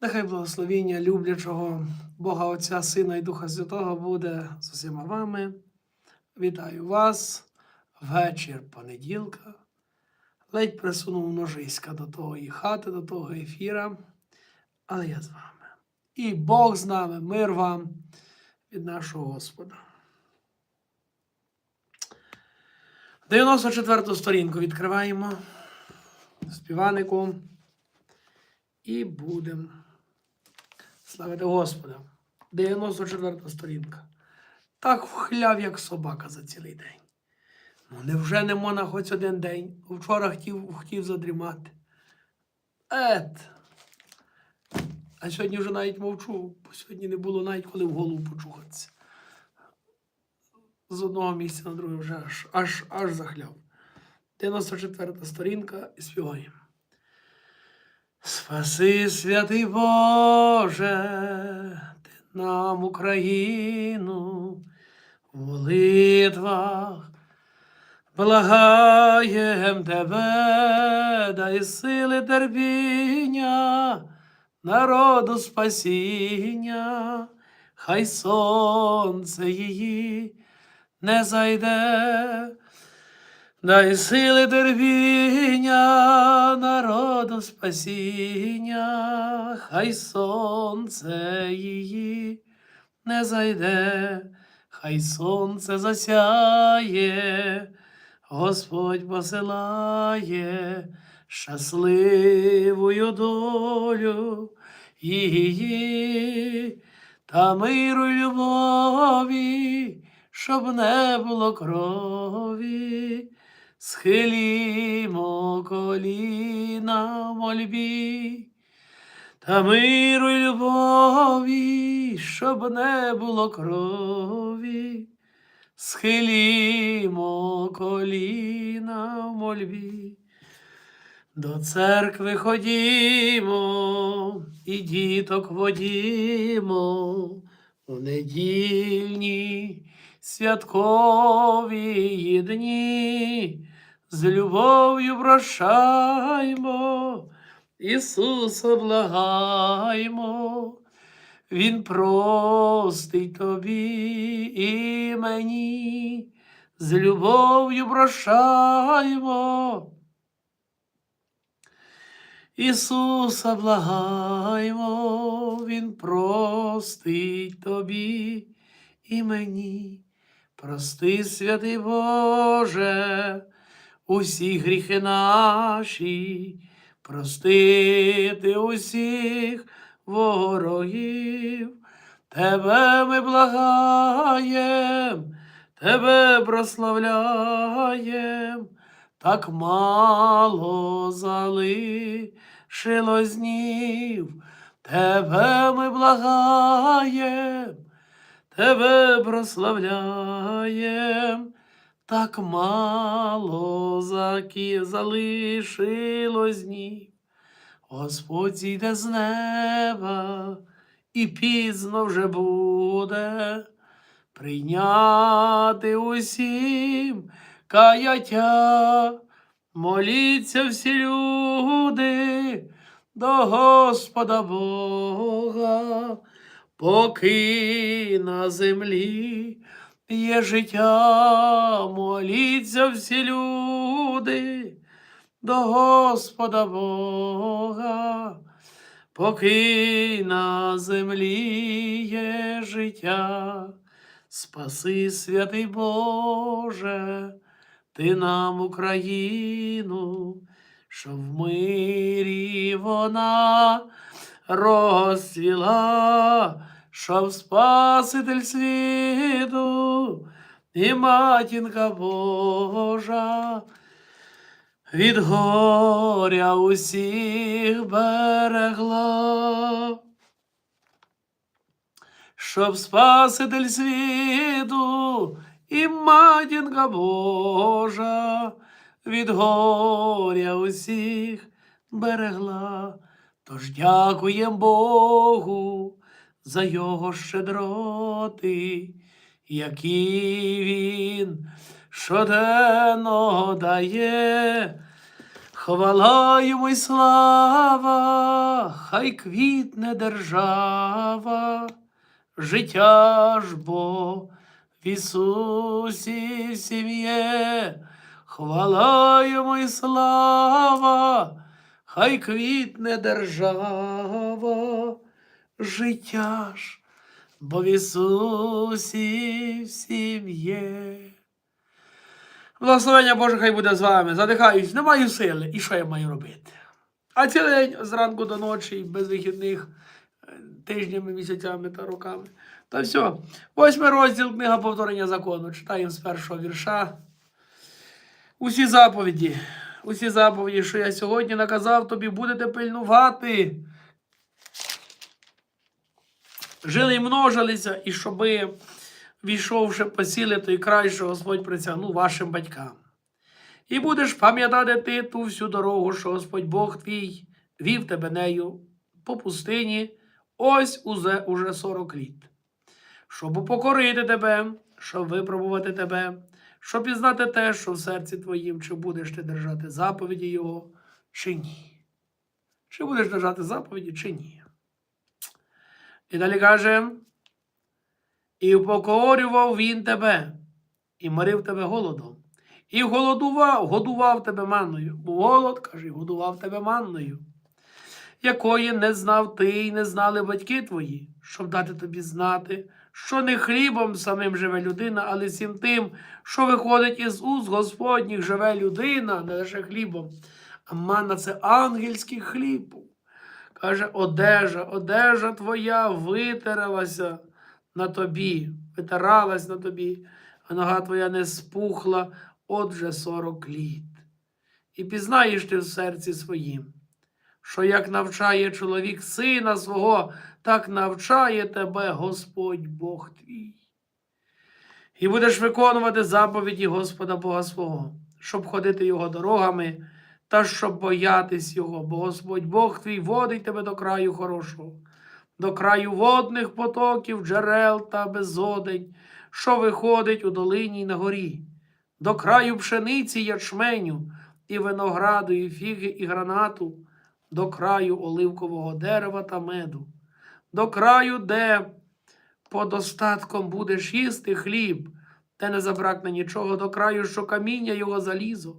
Нехай благословіння люблячого Бога Отця, Сина і Духа Святого буде з усіма вами. Вітаю вас вечір понеділка. Ледь присунув ножиська до тої хати, до того ефіра, але я з вами. І Бог з нами, мир вам від нашого Господа. 94-ту сторінку відкриваємо співанику і будемо славити Господа. 94 сторінка. Так вхляв, як собака за цілий день. Ну, невже не можна хоч один день? Вчора хотів, хотів задрімати. Ет. А сьогодні вже навіть мовчу, бо сьогодні не було навіть коли в голову почухатися. З одного місця на друге вже аж, аж, аж захляв. 94 сторінка і співаємо. Спаси, святий Боже, ти нам Україну в молитвах. Благаєм тебе, дай сили терпіння, народу спасіння, хай сонце її не зайде. Дай сили терпіння, народу спасіння, хай сонце її не зайде, хай сонце засяє, Господь посилає щасливою долю її та миру любові, щоб не було крові. Схилімо коліна мольбі, та миру й любові, щоб не було крові. Схилімо коліна мольбі. До церкви ходімо і діток водімо в недільні святкові дні, з любов'ю прощаймо, Ісуса благаймо, Він простить тобі і мені, з любов'ю прощаймо. Ісуса благаймо, Він простить тобі і мені. Прости, святий Боже, усі гріхи наші, простити усіх ворогів. Тебе ми благаєм, Тебе прославляєм, так мало залишилось днів. Тебе ми благаєм, Тебе прославляєм, так мало заки залишилось днів. Господь зійде з неба, і пізно вже буде прийняти усім каяття. Моліться всі люди до Господа Бога поки на землі є життя, моліться всі люди до Господа Бога, поки на землі є життя, спаси святий Боже, ти нам Україну, що в мирі вона розцвіла, щоб Спаситель світу і матінка Божа від горя усіх берегла. Щоб Спаситель світу і матінка Божа від горя усіх берегла. Тож дякуєм Богу за його щедроти, які він щоденно дає. Хвала йому й слава, хай квітне держава, життя ж бо в Ісусі всім є. Хвала йому й слава, хай квітне держава, життя ж, бо в Ісусі всім є. Благословення Боже, хай буде з вами. Задихаюсь, не маю сили. І що я маю робити? А цілий день зранку до ночі, без вихідних, е, тижнями, місяцями та роками. Та все. Восьмий розділ книга повторення закону. Читаємо з першого вірша. Усі заповіді, усі заповіді, що я сьогодні наказав тобі, будете пильнувати. Жили і множилися, і щоби, війшовши посіли той край, що Господь присягнув вашим батькам. І будеш пам'ятати ти ту всю дорогу, що Господь Бог твій вів тебе нею по пустині, ось узе уже 40 літ. Щоб упокорити тебе, щоб випробувати тебе, щоб пізнати те, що в серці твоїм, чи будеш ти держати заповіді Його, чи ні. Чи будеш держати заповіді, чи ні. І далі каже, і упокорював він тебе, і морив тебе голодом, і голодував, годував тебе манною. Голод, каже, годував тебе манною, якої не знав ти і не знали батьки твої, щоб дати тобі знати, що не хлібом самим живе людина, але всім тим, що виходить із уст Господніх живе людина, не лише хлібом, а манна це ангельський хліб. Каже, одежа, одежа твоя витиралася на тобі, витиралась на тобі, а нога твоя не спухла отже сорок літ. І пізнаєш ти в серці своїм, що як навчає чоловік сина свого, так навчає тебе Господь Бог твій. І будеш виконувати заповіді Господа Бога свого, щоб ходити його дорогами та щоб боятись його, бо Господь Бог твій водить тебе до краю хорошого, до краю водних потоків, джерел та безодень, що виходить у долині й на горі, до краю пшениці ячменю, і винограду, і фіги, і гранату, до краю оливкового дерева та меду, до краю, де подостатком будеш їсти хліб, де не забракне нічого, до краю, що каміння його залізо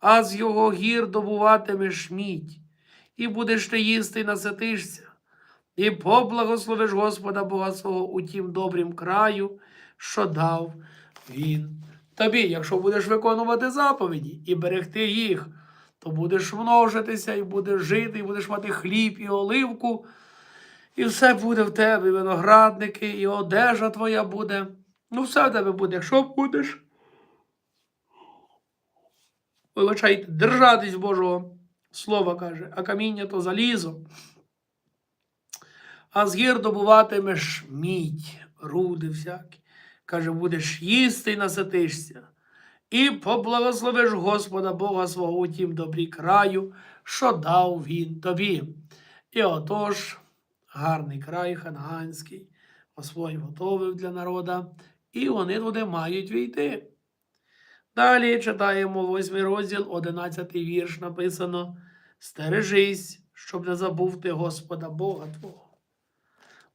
а з його гір добуватимеш мідь, і будеш ти їсти і наситишся, і поблагословиш Господа Бога свого у тім добрім краю, що дав він тобі. Якщо будеш виконувати заповіді і берегти їх, то будеш множитися, і будеш жити, і будеш мати хліб і оливку, і все буде в тебе, і виноградники, і одежа твоя буде. Ну, все в тебе буде, якщо будеш вибачайте, держатись Божого Слова каже, а каміння то залізо. А з гір добуватимеш мідь, руди всякі. Каже, будеш їсти і наситишся. І поблагословиш Господа Бога свого у тім добрі краю, що дав він тобі. І отож, гарний край ханаанський, Господь готовив для народа, і вони туди мають війти. Далі читаємо восьмий розділ, одинадцятий вірш написано: Стережись, щоб не забув ти Господа Бога Твого,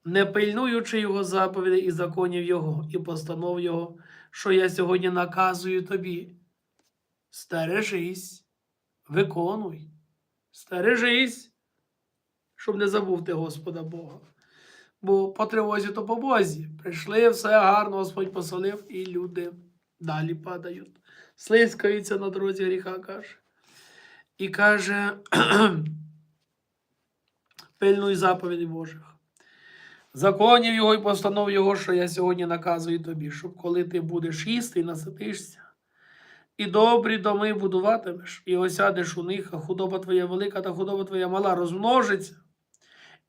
не пильнуючи Його заповідей і законів Його, і постанов Його, що я сьогодні наказую тобі. Стережись, виконуй, стережись, щоб не забув ти Господа Бога. Бо по тривозі, то по Бозі. Прийшли, все гарно, Господь посолив, і люди далі падають слизькаються на дорозі гріха, каже. І каже, пильнуй заповіді Божих. Законів Його і постанов Його, що я сьогодні наказую тобі, щоб коли ти будеш їсти і наситишся, і добрі доми будуватимеш, і осядеш у них, а худоба твоя велика та худоба твоя мала розмножиться,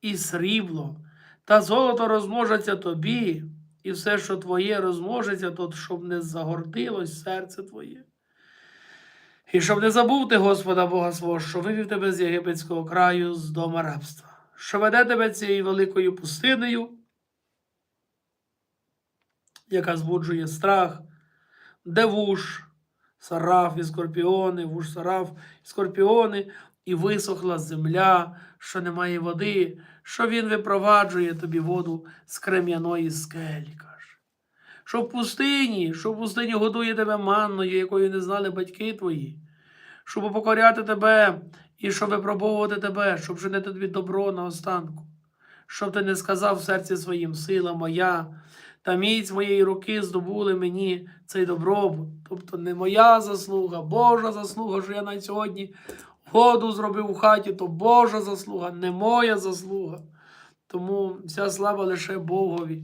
і срібло та золото розмножаться тобі, і все, що твоє розмножиться, то щоб не загордилось серце твоє. І щоб не забув ти Господа Бога свого, що вивів тебе з єгипетського краю, з дома рабства, що веде тебе цією великою пустинею, яка збуджує страх, де вуш, сараф і скорпіони, вуж сараф і скорпіони, і висохла земля, що немає води, що він випроваджує тобі воду з крем'яної скелі. каже. Що в пустині, що в пустині годує тебе манною, якою не знали батьки твої, щоб покоряти тебе і щоб випробовувати тебе, щоб чинити тобі добро на останку, щоб ти не сказав в серці своїм сила моя, та міць моєї руки здобули мені цей добробут. Тобто не моя заслуга, Божа заслуга, що я навіть сьогодні воду зробив у хаті, то Божа заслуга, не моя заслуга. Тому вся слава лише Богові.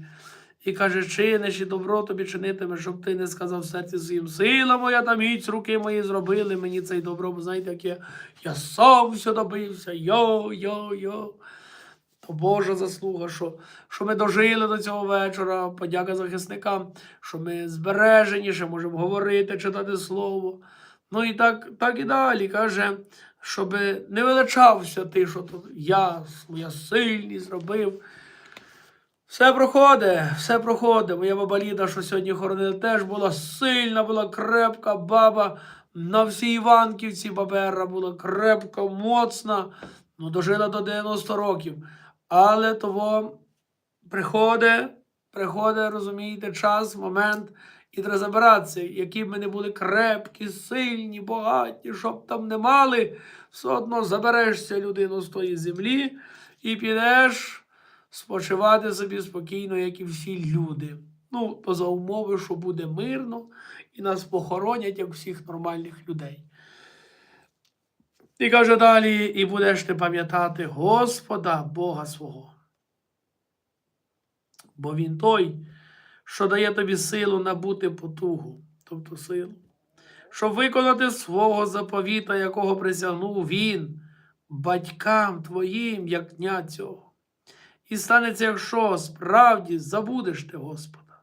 І каже, чиниш і добро тобі чинитиме, щоб ти не сказав серці своїм, сила моя та міць руки мої зробили мені цей добро. Бо знаєте, як я, я сам все добився, йо, йо, йо. То Божа заслуга, що, що ми дожили до цього вечора. Подяка захисникам, що ми збережені, ще можемо говорити, читати слово. Ну і так, так і далі. Каже, щоб не величався ти, що тут я, я сильний зробив. Все проходить, все проходить. Моя баба Ліда, що сьогодні хоронили, теж була сильна, була крепка баба. На всій Іванківці бабера була крепка, моцна. Ну, дожила до 90 років. Але того приходить, приходить, розумієте, час, момент, і треба забиратися. Які б ми не були крепкі, сильні, багаті, щоб там не мали, все одно заберешся людину з тої землі і підеш спочивати собі спокійно, як і всі люди. Ну, то за умови, що буде мирно, і нас похоронять, як всіх нормальних людей. І каже далі, і будеш ти пам'ятати Господа Бога свого. Бо Він той, що дає тобі силу набути потугу, тобто силу, щоб виконати свого заповіта, якого присягнув Він батькам твоїм, як дня цього. І станеться, якщо справді забудеш ти Господа,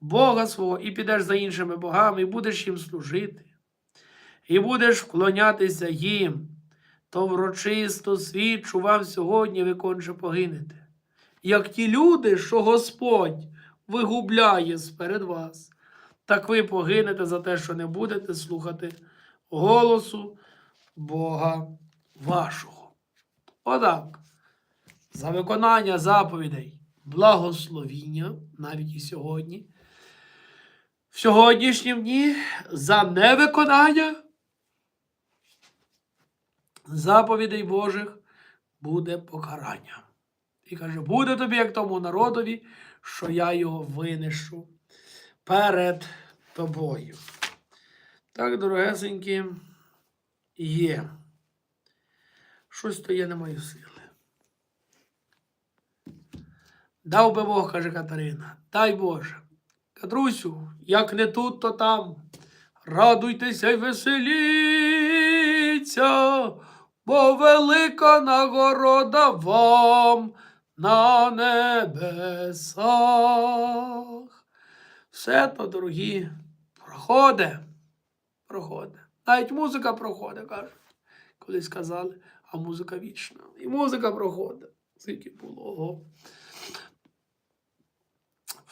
Бога свого, і підеш за іншими богами, і будеш їм служити, і будеш вклонятися їм, то врочисто свідчу вам сьогодні ви конче погинете. Як ті люди, що Господь вигубляє сперед вас, так ви погинете за те, що не будете слухати голосу Бога вашого. Отак за виконання заповідей благословіння, навіть і сьогодні, в сьогоднішнім дні за невиконання заповідей Божих буде покарання. І каже, буде тобі, як тому народові, що я його винищу перед тобою. Так, дорогесенькі, є. Щось то є не мої сили. Дав би Бог, каже Катерина, дай Боже. Катрусю, як не тут, то там. Радуйтеся й веселіться, бо велика нагорода вам на небесах. Все то, дорогі, проходить, проходить. Навіть музика проходить, кажуть. Колись сказали, а музика вічна. І музика проходить. Скільки було. Ого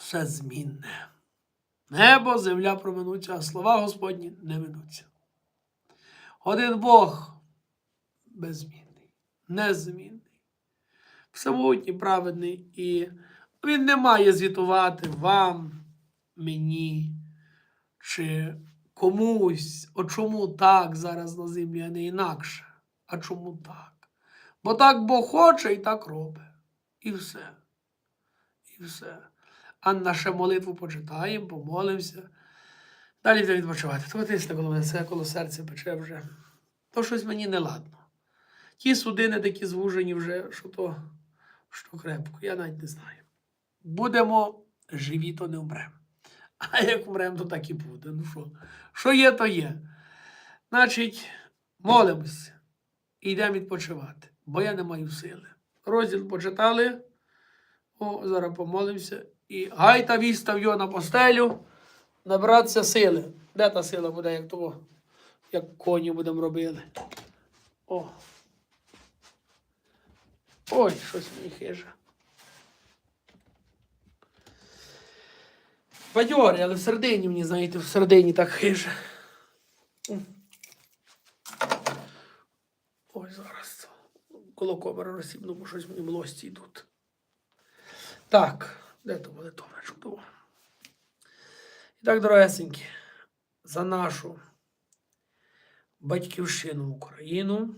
все змінне. Небо, земля проминуться, а слова Господні не минуться. Один Бог беззмінний, незмінний, всемогутній, праведний, і Він не має звітувати вам, мені чи комусь, о чому так зараз на землі, а не інакше. А чому так? Бо так Бог хоче і так робить. І все. І все а нашу молитву почитаємо, помолимося. Далі йде відпочивати. То тисне коло мене, це коло серця пече вже. То щось мені не ладно. Ті судини такі звужені вже, що то що крепко, я навіть не знаю. Будемо живі, то не вмремо. А як вмремо, то так і буде. Ну що, що є, то є. Значить, молимося і йдемо відпочивати, бо я не маю сили. Розділ почитали. О, зараз помолимося. І гайта вістав його на постелю, набратися сили. Де та сила буде, як того, як коні будемо робили? О. Ой, щось мені хиже. Бадьорі, але в середині мені, знаєте, в середині так хиже. Ой, зараз коло розсібну, бо щось мені млості йдуть. Так, де то буде чудово. І так, дорогесенькі, за нашу батьківщину Україну,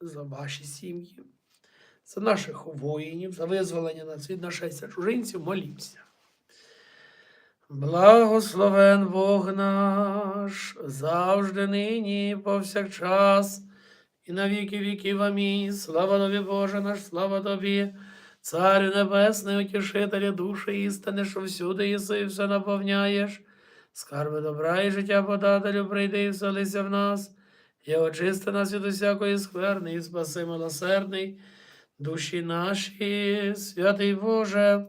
за ваші сім'ї, за наших воїнів, за визволення нас від нашестя чужинців, молімося. Благословен Бог наш, завжди нині, повсякчас, і на віки віків. Амінь. Слава тобі, Боже наш, слава тобі, Царю Небесний, утішителя душі істини, що всюди єси все наповняєш. Скарби добра і життя подателю, прийди і вселися в нас, і очисти нас від усякої скверни, і спаси милосердний, душі наші, святий Боже.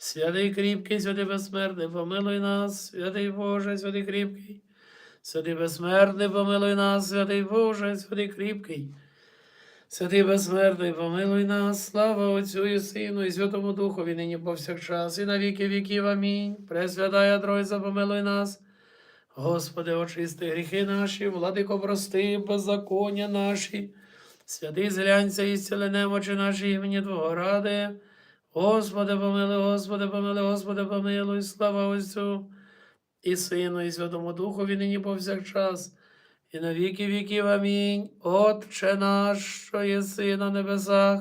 Святий кріпкий, святий безсмертний, помилуй нас, святий Боже, святий кріпкий, святий безсмертний, помилуй нас, святий Боже, святий кріпкий, святий безсмертний, помилуй нас, слава Отцю і Сину, і Святому Духові, нині повсякчас, і на віки віків. Амінь. Пресвятая Тройця, помилуй нас. Господи, очисти гріхи наші, владико прости, беззаконня наші, святий зглянься і зціли немочі наші імені Твого ради. Господи, помилуй, Господи, помилуй, Господи, помилуй, слава Отцю і Сину, і Святому Духові нині повсякчас, і на віки віків. Амінь. Отче наш, що єси на небесах,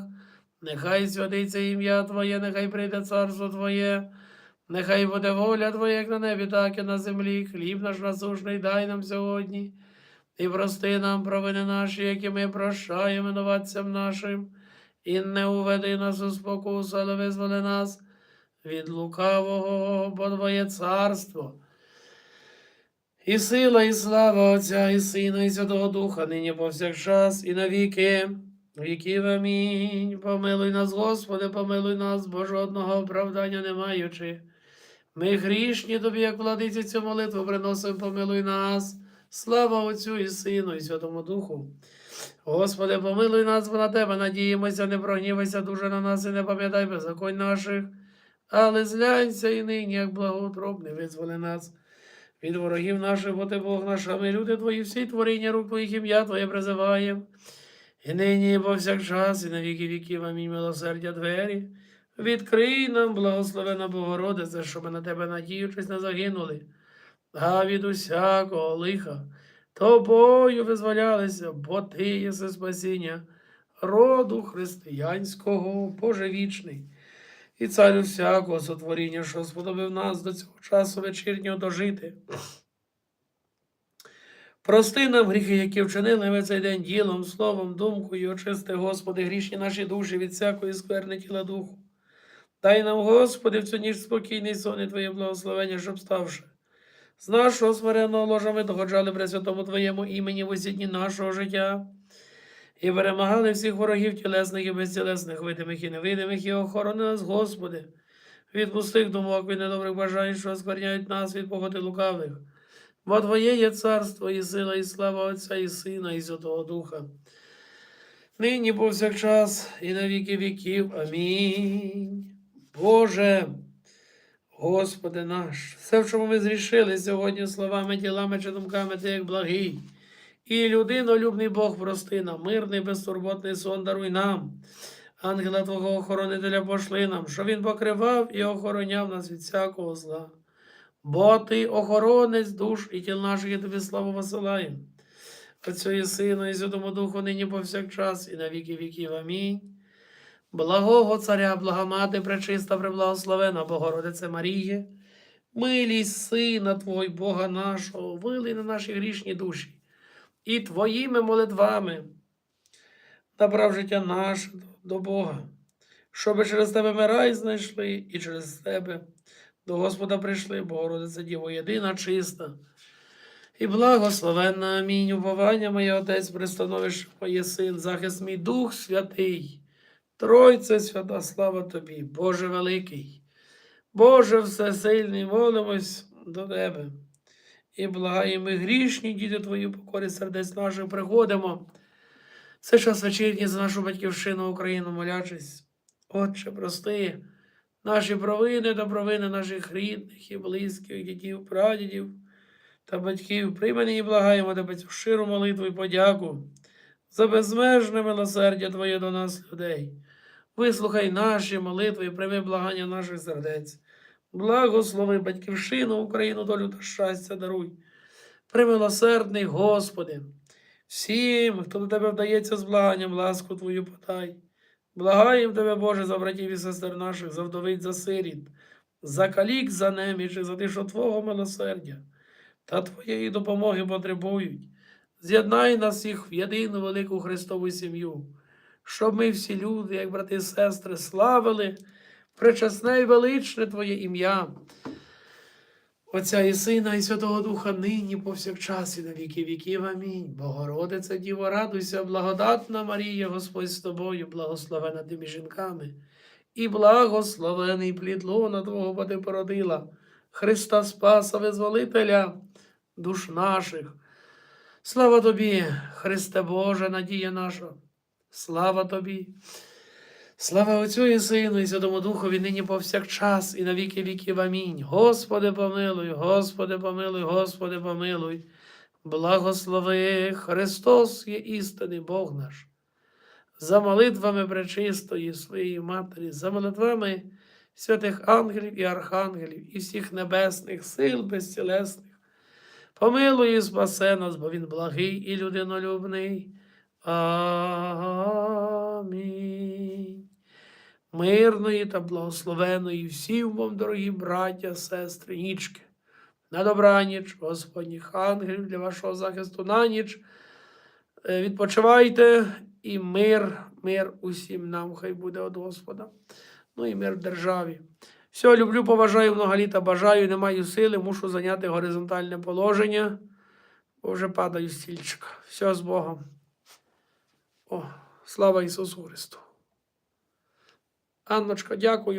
нехай святиться ім'я Твоє, нехай прийде царство Твоє, нехай буде воля Твоя, як на небі, так і на землі. Хліб наш насушний дай нам сьогодні, і прости нам провини наші, які ми прощаємо винуватцям нашим. І не уведи нас у спокусу, але визволи нас від лукавого, бо Твоє царство. І сила, і слава Отця, і Сина, і Святого Духа, нині повсякчас, і на віки, віків амінь. Помилуй нас, Господи, помилуй нас, бо жодного оправдання не маючи. Ми грішні тобі, як владиці, цю молитву приносимо, помилуй нас. Слава Отцю і Сину, і Святому Духу. Господи, помилуй нас, бо на Тебе надіємося, не прогнівайся дуже на нас і не пам'ятай беззаконь наших, але зглянься і нині, як благоутробний, визволи нас від ворогів наших, бо ти Бог наш, а ми люди Твої, всі творіння рук Твоїх ім'я Твоє призиваємо. І нині, і повсякчас, і на віки віків, амінь, милосердя двері. Відкрий нам, благословена Богородице, щоб ми на Тебе, надіючись, не загинули, а від усякого лиха. Тобою визволялися, бо ти єси спасіння роду християнського, Боже вічний, і царю всякого сотворіння, що сподобив нас до цього часу вечірнього дожити. Прости нам гріхи, які вчинили ми цей день ділом, словом, думкою, очисти, Господи, грішні наші душі від всякої скверни тіла духу. Дай нам, Господи, в цю ніч спокійний сон і Твоє благословення, щоб ставши. З нашого смиренного ложа ми доходжали при святому Твоєму імені в усі дні нашого життя і перемагали всіх ворогів тілесних і безтілесних, видимих і невидимих, і охорони нас, Господи, від пустих думок, від недобрих бажань, що оскверняють нас від погоди лукавих. Бо Твоє є царство, і сила, і слава Отця, і Сина, і Святого Духа. Нині повсякчас, і на віки віків. Амінь. Боже. Господи наш, все, в чому ми зрішили сьогодні словами, ділами чи думками, ти як благий. І людинолюбний Бог прости нам, мирний, безтурботний сон даруй нам, ангела Твого охоронителя пошли нам, що Він покривав і охороняв нас від всякого зла. Бо ти охоронець душ і тіл наших, і тобі славу посилаємо. Отцю і Сину, і Святому Духу, нині повсякчас, і на віки віків. Амінь. Благого Царя, благомати, пречиста, преблагословена Богородице Маріє, милість Сина Твой, Бога нашого, вилий на наші грішні душі, і Твоїми молитвами направ життя наше до Бога, щоби через Тебе ми рай знайшли, і через Тебе до Господа прийшли, Богородице Діво єдина, чиста. І благословенна амінь, уповання моє Отець, пристановище моє Син, захист мій Дух Святий. Тройце свята слава тобі, Боже великий, Боже всесильний, молимось до Тебе. І благаємо ми грішні, діти Твої, покорі сердець наших, приходимо. Це час вечірній за нашу батьківщину Україну, молячись. Отче, прости наші провини та провини наших рідних і близьких, дітів, прадідів, та батьків, приймені і благаємо тебе цю щиру молитву і подяку за безмежне милосердя Твоє до нас, людей. Вислухай наші молитви і прийми благання наших сердець. Благослови батьківщину, Україну, долю та щастя даруй. Примилосердний, Господи, всім, хто до Тебе вдається з благанням, ласку Твою подай. Благаємо Тебе, Боже, за братів і сестер наших, за вдовиць, за сиріт, за калік, за неміч, за що Твого милосердя та Твоєї допомоги потребують. З'єднай нас всіх в єдину велику Христову сім'ю, щоб ми всі люди, як брати і сестри, славили пречесне і величне Твоє ім'я. Отця і Сина, і Святого Духа нині повсякчас і на віки віків. Амінь. Богородице, Діво, радуйся, благодатна Марія, Господь з тобою, благословена тими жінками, і благословений плід лона Твого, бо породила, Христа Спаса, Визволителя душ наших. Слава тобі, Христе Боже, надія наша. Слава тобі. Слава Отцю і Сину, і Святому Духові нині повсякчас, і на віки віків. Амінь. Господи, помилуй, Господи, помилуй, Господи, помилуй. Благослови Христос є істинний Бог наш. За молитвами пречистої своєї Матері, за молитвами святих ангелів і архангелів, і всіх небесних сил безцілесних. Помилуй і спасе нас, бо Він благий і людинолюбний. Амінь. Мирної та благословеної всім вам, дорогі браття, сестри, нічки. На добраніч, Господніх ангелів для вашого захисту на ніч. Е, Відпочивайте і мир, мир усім нам, хай буде від Господа. Ну і мир в державі. Все, люблю, поважаю, много літа бажаю, не маю сили, мушу зайняти горизонтальне положення, бо вже падаю з стільчика. Все з Богом. О, слава Ісусу Христу. Анночка, дякую.